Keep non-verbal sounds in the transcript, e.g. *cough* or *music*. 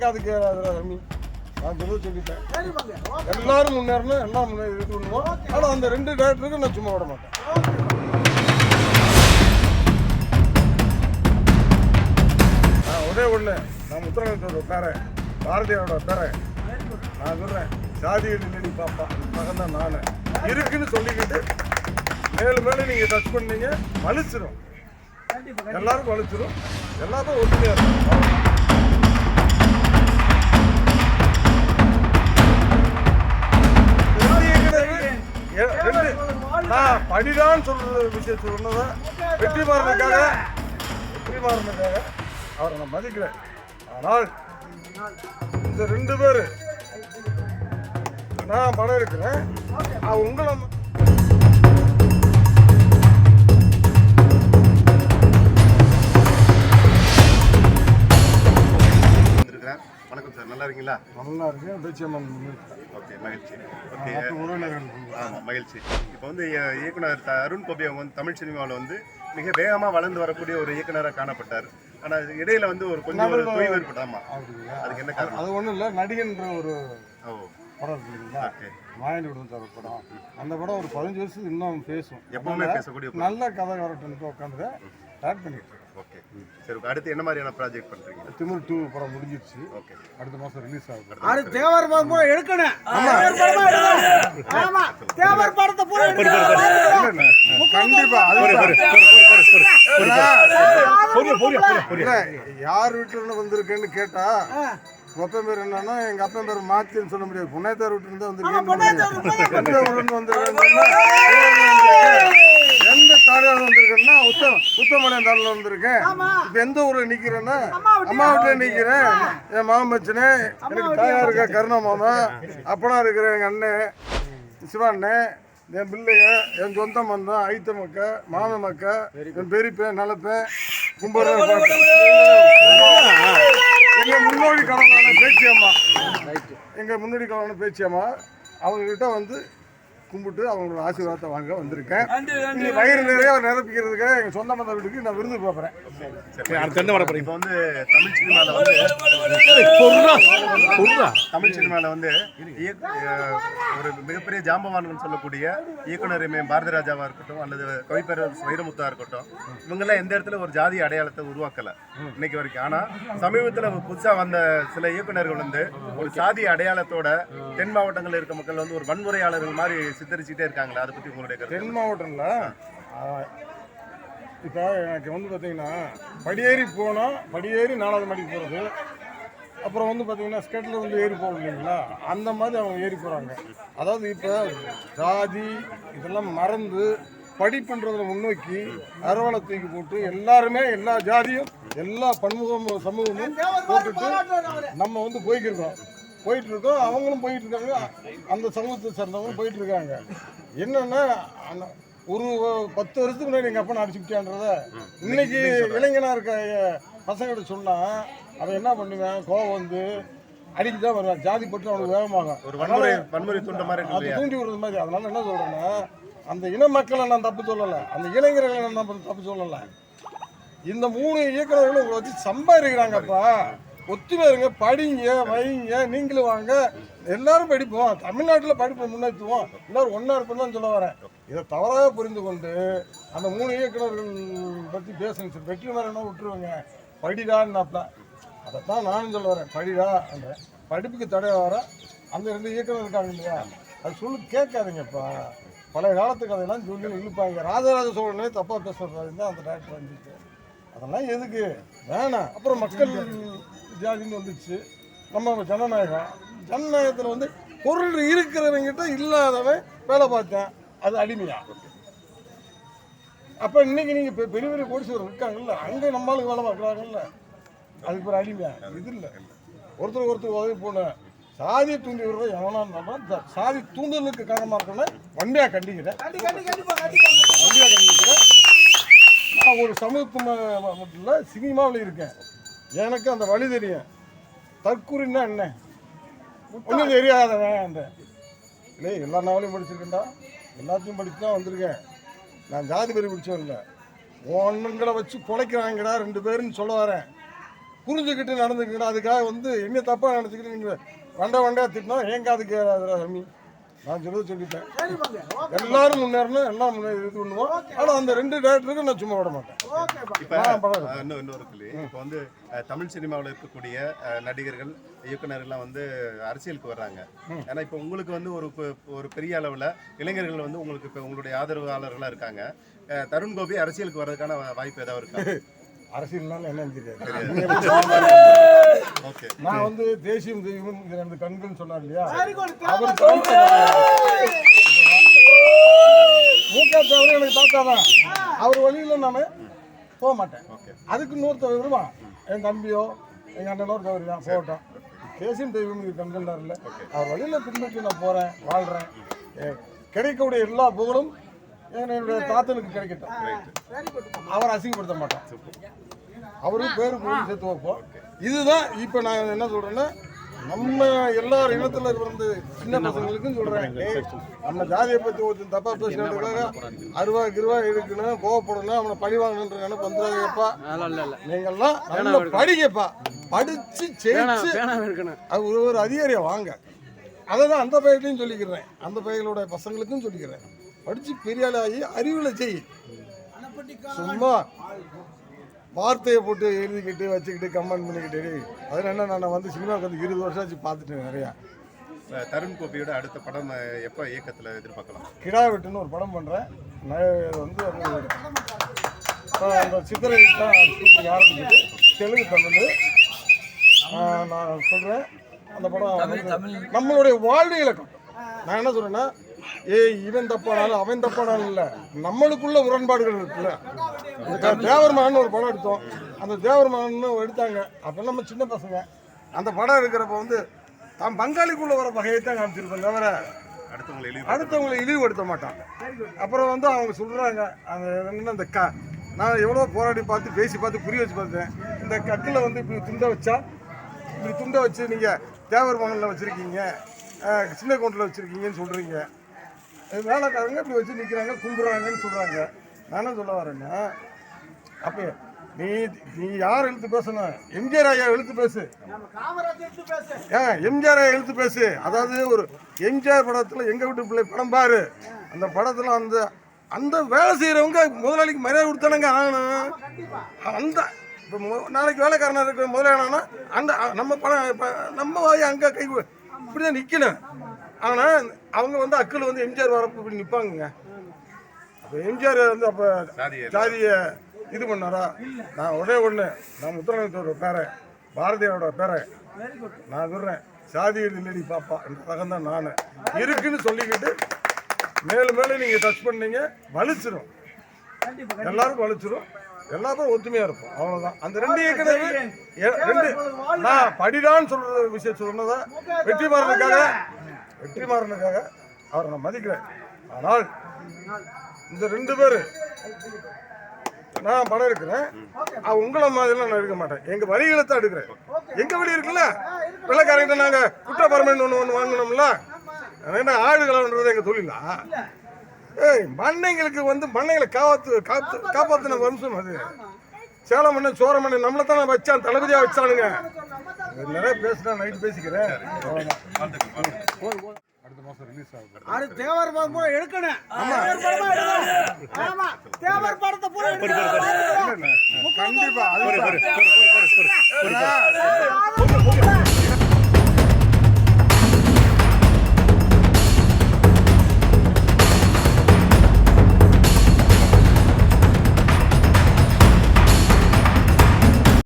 எங்க அதுக்கு ரம்மி நான் சொல்ல சொல்லிட்டேன். எல்லாரும் முன்னேறணும் எல்லாம் முன்னேறி பண்ணுவோம் ஆனால் அந்த ரெண்டு டேரக்டருக்கு நான் சும்மா விட மாட்டேன் ஒரே ஒன்று நான் முத்திரகத்தோட பேரன் பாரதியோட பேரன் நான் சொல்கிறேன் சாதிகள் இல்லடி பாப்பா மகன் தான் நான். இருக்குன்னு சொல்லிக்கிட்டு மேலும் மேலும் நீங்கள் டச் பண்ணீங்க வலிச்சிரும். எல்லாருக்கும் வலிச்சிரும். எல்லாரும் ஒற்றுமையாக இருக்கும். நான் படிதான் சொல்ற விஷயம் சொன்னதை வெற்றி மாறனுக்காக வெற்றி மாறனுக்காக அவரை நான் மதிக்கிறேன். ஆனால் இந்த ரெண்டு பேர் நான் படம் இருக்கிறேன் உங்களை வணக்கம் சார். நல்லா இருக்கீங்களா? நல்லா இருக்கேன். பேச்சியம்மன் ஓகே மகிழ்ச்சி. ஓகே. உறவினர்கள் ஆ மகிழ்ச்சி. இப்போ வந்து இய- இயக்குனர் அருண் கோபி அவங்க வந்து தமிழ் சினிமாவில் வந்து மிக வேகமாக வளர்ந்து வரக்கூடிய ஒரு இயக்குனராக காணப்பட்டார். ஆனால் இடையில வந்து ஒரு கொஞ்சம் ஒரு தொய்வு ஏற்பட்டு ஆமா. அப்படியா அதுக்கு என்ன காரணம்? அது ஒன்றும் இல்லை நடிகன்ற ஒரு ஓ. படம் இருக்கு இல்லைங்களா? மாயண்டி விடுந்த ஒரு படம். அந்த படம் ஒரு பதினஞ்சு வருஷத்துக்கு இன்னும் பேசும். எப்பவுமே பேசக்கூடிய நல்ல கதை வரட்டுன்ட்டு உட்காந்து ஸ்டார்ட் பண்ணிட்டு. ஓகே. சரி. அடுத்து என்ன மாதிரியான ப்ராஜெக்ட் பண்ணுறீங்க திமிர் டூ படம் முடிஞ்சிருச்சு. ஓகே. அடுத்த மாதம் ரிலீஸ் ஆகுது அது தேவர் படம் பூரா எடுக்கணும். தேவர் படமா எடுக்கணும். ஆமா. தேவர் படத்தை பூரா எடுக்கணும். கண்டிப்பா யார் வீட்டுல இருந்து வந்திருக்கேன்னு கேட்டா அப்பன் பேர் என்னன்னா எங்க அப்பன் பேர் மாத்தின்னு சொல்ல முடியாது. புனையத்தார் வீட்டுல இருந்து வந்திருக்கேன். இருந்து வந்திருக்கேன்னா உத்தம உத்தமலையம் தாடில வந்திருக்கேன். இப்ப எந்த ஊர்ல நிக்கிறேன்னா அம்மா வீட்டுல நிக்கிறேன். என் மாமன் மச்சனே எனக்கு தாயா இருக்க கருணா மாமா அப்பனா இருக்கிற எங்க அண்ணன் சிவாண்ணே என் பிள்ளைங்க என் சொந்த மந்தம் ஐத்த மக்க மாம மக்க என் பெரியப்பேன் நலப்பேன் கும்பரம் எங்க முன்னோடி கலவான பேச்சியம்மா. எங்க முன்னோடி கலவான பேச்சியம்மா அவங்க கிட்ட வந்து கும்பிட்டு அவங்களோட ஆசீர்வாதத்தை வாங்க வந்திருக்கேன். இனி வயிறு நிறைய நிரப்பிக்கிறதுக்கு எங்க சொந்த மந்த வீட்டுக்கு நான் விருந்து பார்க்குறேன். இப்போ வந்து தமிழ் சினிமாவில் வந்து தமிழ் சினிமாவில் வந்து ஒரு மிகப்பெரிய ஜாம்பவான்கள் சொல்லக்கூடிய இயக்குனர். பாரதி ராஜாவா இருக்கட்டும் அல்லது கவிப்பேரர் வைரமுத்தா இருக்கட்டும் இவங்கெல்லாம் எந்த இடத்துல ஒரு ஜாதி அடையாளத்தை உருவாக்கல இன்னைக்கு வரைக்கும். ஆனா சமீபத்தில் புதுசா வந்த சில இயக்குனர்கள் வந்து ஒரு சாதி அடையாளத்தோட தென் மாவட்டங்களில் இருக்க மக்கள் வந்து ஒரு வன்முறையாளர்கள் மாதிரி சித்தரிச்சுட்டே இருக்காங்களா? அதை பத்தி உங்களுடைய கருத்து தென் மாவட்டத்தில் இப்போ எனக்கு வந்து பார்த்தீங்கன்னா படியேறி போனால் படியேறி நாலாவது மாடிக்கு போகிறது அப்புறம் வந்து பார்த்தீங்கன்னா ஸ்கேட்டில் வந்து ஏறி போகும் இல்லைங்களா? அந்த மாதிரி அவங்க ஏறி போகிறாங்க அதாவது இப்போ ஜாதி இதெல்லாம் மறந்து படிப்புன்றதை முன்னோக்கி அரவணை தூக்கி போட்டு எல்லாருமே எல்லா ஜாதியும் எல்லா பன்முகம் சமூகமும் போட்டுட்டு நம்ம வந்து போய்க்கிருக்கோம். போயிட்டு இருக்கோம் அவங்களும் போயிட்டு இருக்காங்க அந்த சமூகத்தை சேர்ந்தவங்க போயிட்டு இருக்காங்க என்னன்னா அந்த- ஒரு பத்து வருஷத்துக்கு முன்னாடி எங்கள் அப்பா அடிச்சுக்கிட்டான்றத இன்னைக்கு இளைஞனா இருக்க பசங்கிட்ட சொன்னா அவன் என்ன பண்ணுவேன்? கோவம் வந்து அடிக்க தான் வருவான். ஜாதி பட்டு அவனுக்கு வேகமாகும். ஒரு வன்முறை வன்முறை தூண்ட மாதிரி அது தூண்டி விடுறது மாதிரி. அதனால என்ன சொல்றேன்னா அந்த இன மக்களை நான் தப்பு சொல்லலை. அந்த இளைஞர்களை நான் தப்பு- சொல்லலை. இந்த மூணு இயக்குநர்களும் வச்சு சம்பாதிக்கிறாங்கப்பா. ஒத்துமை இருங்க படிங்க வைங்க நீங்களும் வாங்க. எல்லாரும் படிப்போம். தமிழ்நாட்டில் படிப்பை முன்னேற்றுவோம் எல்லாரும் ஒன்றா இருப்போம் தான் சொல்ல வரேன். இதை தவறாக புரிந்து கொண்டு அந்த மூணு இயக்குநர்கள் பற்றி பேசுங்க சார். வெற்றி மேலே விட்டுருவாங்க. படிடான்னாப்ல. அதைத்தான் நானும் சொல்ல வரேன். படிடா அந்த படிப்புக்கு தடை வர அந்த ரெண்டு இயக்குநர் இருக்காங்க இல்லையா? அது சொல்லி கேட்காதீங்கப்பா பழைய காலத்து கதையெல்லாம் சொல்லி இழுப்பாங்க. ராஜராஜ சோழனே தப்பாக பேசுகிறதா தான் அந்த டேரக்டர் வந்துச்சு அதெல்லாம் எதுக்கு? வேணாம். அப்புறம் மக்கள் ஜாதின்னு வந்துச்சு. நம்ம ஜனநாயகம். ஜனநாயகத்தில் வந்து பொருள் இருக்கிறவங்கிட்ட இல்லாதவன் வேலை பார்த்தேன். அது அடிமையா? அப்போ இன்னைக்கு நீங்கள் பெரிய பெரிய கோடீஸ்வரர் இருக்காங்கல்ல அங்கே நம்மளுக்கு வேலை பார்க்குறாங்கல்ல. அதுக்கு ஒரு அடிமையா? இது இல்லை. ஒருத்தர் ஒருத்தர் உதவி போன சாதியை தூண்டி விடுறது எவனா இருந்தாலும் இந்த சாதி தூண்டுதலுக்கு காரணமாக இருக்கணும் வண்டியாக கண்டிக்கிறேன். வண்டியாக கண்டிக்கிறேன். நான் ஒரு சமூகத்து ம- மட்டும் இல்லை சினிமாவில் இருக்கேன். எனக்கு அந்த வழி தெரியும். தற்குறின்னா என்ன? ஒன்றும் தெரியாதவன் அந்த. இல்லை எல்லா நாவலையும் படிச்சிருக்கேன்டா. எல்லாத்தையும் படித்து தான் வந்திருக்கேன். நான் ஜாதி பெரிய பிடிச்சவன் இல்லை. ஒன்றுங்களை வச்சு பிழைக்கிறாங்கடா ரெண்டு பேருன்னு சொல்ல வரேன். புரிஞ்சுக்கிட்டு நடந்துக்கிட்டா அதுக்காக வந்து என்ன தப்பாக நினச்சிக்கிட்டு நீங்கள் வண்ட வண்டையாக திட்டினா ஏன் காது கேடாதுடா சாமி? நான் சொல்றது சொல்லிட்டேன். எல்லாரும் முன்னேறணும் எல்லாம் முன்னே இது பண்ணுவோம். ஆனா அந்த ரெண்டு டேரக்டருக்கு நான் சும்மா விட மாட்டேன். இப்ப இன்னும் இன்னொரு இப்போ வந்து தமிழ் சினிமாவில் இருக்கக்கூடிய நடிகர்கள் இயக்குனர்கள்லாம் வந்து அரசியலுக்கு வர்றாங்க. ஏன்னா இப்போ உங்களுக்கு வந்து ஒரு ஒரு பெரிய அளவில் இளைஞர்கள் வந்து உங்களுக்கு இப்போ உங்களுடைய ஆதரவாளர்களாக இருக்காங்க. தருண் கோபி அரசியலுக்கு வர்றதுக்கான வாய்ப்பு ஏதாவது இருக்கா? *laughs* அரசியல்னால என்னன்னு தெரியாது. *laughs* நான் வந்து தேசியம் தெய்வம் இது ரெண்டு கண்கள்னு சொன்னார் இல்லையா? அவர் தேவர் மூக்கா தவிர எனக்கு தாத்தா தான் அவர் வழியில நான் போக மாட்டேன். ஓகே அதுக்கு இன்னொருத்தர் வருவான் என் தம்பியோ எங்கள் அண்ணனோ தவறு தான் போகட்டும். தேசியம் தெய்வம் இது கண்கண்டார் இல்லை அவர் வழியில் பின்பற்றி நான் போகிறேன் வாழ்கிறேன் கிடைக்கக்கூடிய எல்லா புகழும் என்னுடைய தாத்தனுக்கு கிடைக்கட்டும். வெரி குட் அவரை அசிங்கப்படுத்த மாட்டான் அவரும் பேரு சேர்த்து வைப்போம். இதுதான் இப்போ நான் என்ன சொல்கிறேன்னா நம்ம எல்லார் இனத்துல இருந்து சின்ன பசங்களுக்கும் சொல்றேன். ஏய், நம்ம ஜாதியை பத்தி ஒருத்தன் தப்பா பேசுறதுக்காக அருவா கிருவா எடுக்கணும் கோவப்படணும் அவனை பழி வாங்கணுன்ற நினைப்பு வந்துடாதீங்கப்பா நீங்கெல்லாம் நல்லா படிங்கப்பா. படிச்சு ஜெயிச்சு அது ஒரு ஒரு அதிகாரியா வாங்க. அதை தான் அந்த பையன்லையும் சொல்லிக்கிறேன். அந்த பையங்களோட பசங்களுக்கும் சொல்லிக்கிறேன். படிச்சு பெரிய ஆளாகி அறிவில் செய். சும்மா வார்த்தையை போட்டு எழுதிக்கிட்டு வச்சுக்கிட்டு கமெண்ட் பண்ணிக்கிட்டு டேய், அதில் என்ன நான் வந்து சினிமாவுக்கு வந்து இருபது வருஷம் ஆச்சு பார்த்துட்டேன் நிறையா. தருண் கோபியோட அடுத்த படம் எப்போ இயக்கத்தில் எதிர்பார்க்கலாம்? கிடா வெட்டுன்னு ஒரு படம் பண்ணுறேன் வந்து அந்த சித்திரை தான் ஷூட்டிங் ஆரம்பிக்குது. தெலுங்கு தமிழ். நான் சொல்கிறேன் அந்த படம் வந்து நம்மளுடைய வாழ்வு இலக்கம். நான் என்ன சொல்கிறேன்னா ஏய் இவன் தப்பானாலும் அவன் தப்பானாலும் இல்லை. நம்மளுக்குள்ள முரண்பாடுகள் இருக்குல்ல. இந்த தேவர் மகன் ஒரு படம் எடுத்தோம். அந்த தேவர் மகன் எடுத்தாங்க. அப்போ நம்ம சின்ன பசங்க. அந்த படம் எடுக்கிறப்ப வந்து தான் பங்காளிக்குள்ள வர வகையை தான் காமிச்சிருப்பேன் தவிர அடுத்தவங்களை இழிவுபடுத்த மாட்டாங்க. அப்புறம் வந்து அவங்க சொல்றாங்க அந்த என்னன்னா இந்த க நான் எவ்வளோ போராடி பார்த்து பேசி பார்த்து புரிய வச்சு பார்த்தேன். இந்த கக்கில் வந்து இப்படி துண்டை வச்சா இப்படி துண்டை வச்சு நீங்கள் தேவர் மகனில் வச்சுருக்கீங்க சின்ன கவுண்டில் வச்சுருக்கீங்கன்னு சொல்கிறீங்க வேலைக்காரங்க இப்படி வச்சு நிற்கிறாங்க கும்பிட்றாங்கன்னு சொல்கிறாங்க நான் என்ன சொல்ல வரேன்னா அப்போ நீ நீ யார் எழுத்து பேசணும்? எம்ஜிஆர் ஐயா எழுத்து பேசு. ஏ எம்ஜிஆர் ஐயா ஏன் எம்ஜிஆர் எழுத்து பேசு. அதாவது ஒரு எம்ஜிஆர் படத்தில் எங்கள் வீட்டு பிள்ளை படம் பாரு. அந்த படத்தில் அந்த அந்த வேலை செய்கிறவங்க முதலாளிக்கு மரியாதை கொடுத்தானுங்க ஆகணும். அந்த இப்போ நாளைக்கு வேலைக்காரனாக இருக்க முதலாளினா அந்த நம்ம படம் நம்ம வாய் அங்கே கை இப்படி தான் நிற்கணும் ஆனால் அவங்க வந்து அக்கள் வந்து எம்ஜிஆர் வரப்போ இப்படி நிற்பாங்க அப்போ எம்ஜிஆர் வந்து அப்போ சாதியை ஜாதியை இது பண்ணாரா? நான் ஒரே ஒன்று நான் முத்துராமத்தோட பேரன் பாரதியாரோட குட் நான் சொல்றேன் சாதி இல்லடி பாப்பா இந்த ரகம் தான் நான். இருக்குன்னு சொல்லிக்கிட்டு மேலும் மேலும் நீங்க டச் பண்ணீங்க வலிச்சிரும். கண்டிப்பா எல்லாருக்கும் வலிச்சிரும். எல்லாரும் ஒத்துமையா இருப்போம். அவ்வளவுதான். அந்த ரெண்டு ஏற்கனவே ரெண்டு நான் படிடான்னு சொல்ற விஷயம் சொன்னதா? வெற்றிமாறனுக்காக வெற்றிமாறனுக்காக அவரை நான் மதிக்கிறேன் ஆனால் இந்த ரெண்டு பேர் நான் படம் எடுக்கிறேன். உங்களை மாதிரிலாம் நான் எடுக்க மாட்டேன். எங்க வரிகளை தான் எடுக்கிறேன். எங்க வழி இருக்குல்ல? வெள்ளக்காரங்கிட்ட நாங்க குற்ற பர்மனன்ட் ஒன்று ஒன்று வாங்கினோம்ல என்ன ஆடுகளன்றது எங்க தொழிலா? ஏய் மண்ணைங்களுக்கு வந்து மண்ணைகளை காப்பாத்து காத்து காப்பாத்தின வம்சம் அது. சேலம் மண்ணன் சோர மண்ணன் நம்மளை தானே வச்சான் தளபதியா வச்சானுங்க. நிறைய பேசினா நைட்டு பேசிக்கிறேன். அடுத்த மாசம் ரிலீஸ் ஆகுது அது தேவர் படம் பூரா எடுக்கணும். தேவர் படமா. எடுக்கணும் ஆமா தேவர் படத்தை பூரா எடுக்கணும் கண்டிப்பா